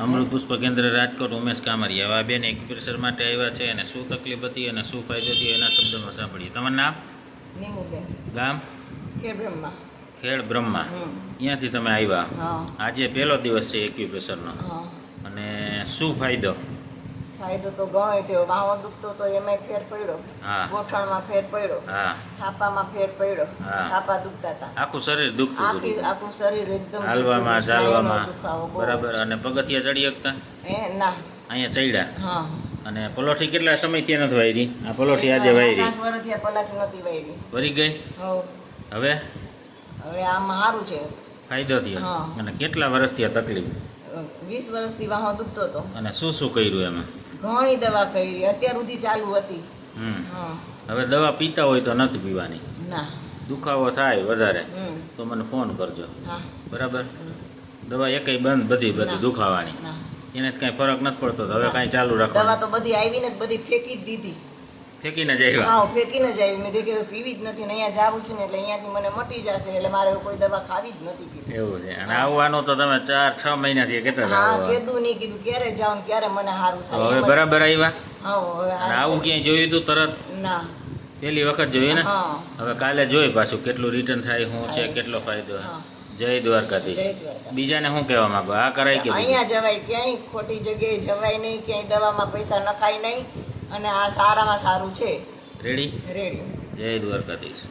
અમૃત પુષ્પ કેન્દ્ર રાજકોટ ઉમેશ કામરિયા આ બેન એક્યુપ્રેશર માટે આવ્યા છે અને શું તકલીફ હતી અને શું ફાયદો થયો એના શબ્દોમાં સાંભળીએ. તમારું નામ? ગામ? ખેડ બ્રહ્મા. ખેડ બ્રહ્મા. હમ. અહીંયાથી તમે આવ્યા. આજે પહેલો દિવસ છે એક્યુપ્રેશરનો. અને શું ફાયદો? ફાયદો તો ઘણો થયો. વાહો દુખતો તો એમાં ફેર પડ્યો. ગોઠણમાં ફેર પડ્યો. થાપામાં ફેર પડ્યો. થાપા દુખતા હતા આખું શરીર દુખતું આખી આખું શરીર એકદમ હાલવામાં ચાલવામાં. બરાબર. અને પગથિયા ચડી શકતા? એ ના. અહીંયા ચડ્યા? હા. અને પલોઠી કેટલા સમયથી નથી વાયરી? આ પલોઠી આજે વાયરી. વર્ષથી આ પલાઠી નથી વાયરી. ભરી ગઈ? હવ હવે? હવે આમ સારું છે. ફાયદો થયો. અને કેટલા વર્ષથી આ તકલીફ? વીસ વર્ષથી વાહો દુખતો હતો. અને શું શું કર્યું એમાં? ઘણી દવા કરી. અત્યાર સુધી ચાલુ હતી. હવે દવા પીતા હોય તો નથી પીવાની. ના. દુખાવો થાય વધારે. તો મને ફોન કરજો. બરાબર? દવા એકય બંધ બધી બધી દુખાવાની. એને કાંઈ ફરક નથી પડતો. તો હવે કાંઈ ચાલુ દવા રાખવાનું તો બધી આવીને જ બધી ફેંકી જ દીધી. ફેંકીને જ આવ્યા હા ફેંકીને જ આવી મેં દેખે પીવી જ નથી ને અહીંયા જાવું છું ને એટલે અહીંયાથી મને મટી જશે એટલે મારે કોઈ દવા ખાવી જ નથી પીધી એવું છે. અને આવવાનું તો તમે ચાર છ મહિનાથી કહેતા હતા હા. કીધું નહીં કીધું ક્યારે જાઉં ક્યારે મને સારું થાય. હવે બરાબર આવ્યા? હા હવે આવું ક્યાંય જોયું હતું તરત? ના. પહેલી વખત જોયું ને? હવે કાલે જોઈ પાછું કેટલું રિટર્ન થાય શું છે કેટલો ફાયદો. જય દ્વારકાધીશ. બીજાને શું કહેવા માંગો? આ કરાય કે અહીંયા જવાય ક્યાંય? ખોટી જગ્યાએ જવાય નહીં ક્યાંય દવામાં પૈસા નખાય નહીં. અને આ સારામાં સારું છે. રેડી રેડી જય દ્વારકાધીશ.